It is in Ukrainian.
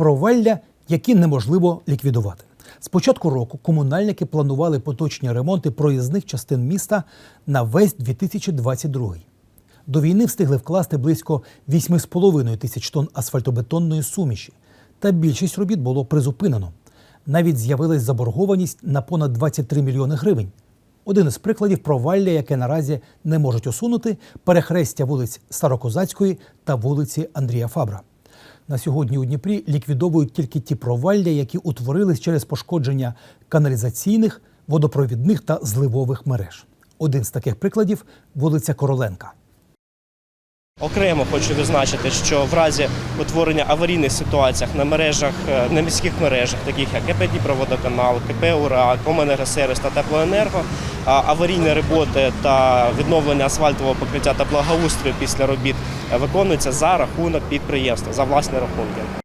провалля, які неможливо ліквідувати. З початку року комунальники планували поточні ремонти проїзних частин міста на весь 2022. До війни встигли вкласти близько 8,5 тисяч тонн асфальтобетонної суміші, та більшість робіт було призупинено. Навіть з'явилась заборгованість на понад 23 мільйони гривень. Один із прикладів провалля, яке наразі не можуть усунути, перехрестя вулиць Старокозацької та вулиці Андрія Фабра. На сьогодні у Дніпрі ліквідовують тільки ті провалля, які утворились через пошкодження каналізаційних, водопровідних та зливових мереж. Один з таких прикладів вулиця Короленка. Окремо хочу відзначити, що в разі утворення аварійних ситуацій на мережах, е, на міських мережах, таких як КП Дніпроводоканал, КП УРА, Коменергосервіс та Теплоенерго, аварійні роботи та відновлення асфальтового покриття та благоустрою після робіт е, виконуються за рахунок підприємства, за власні рахунки.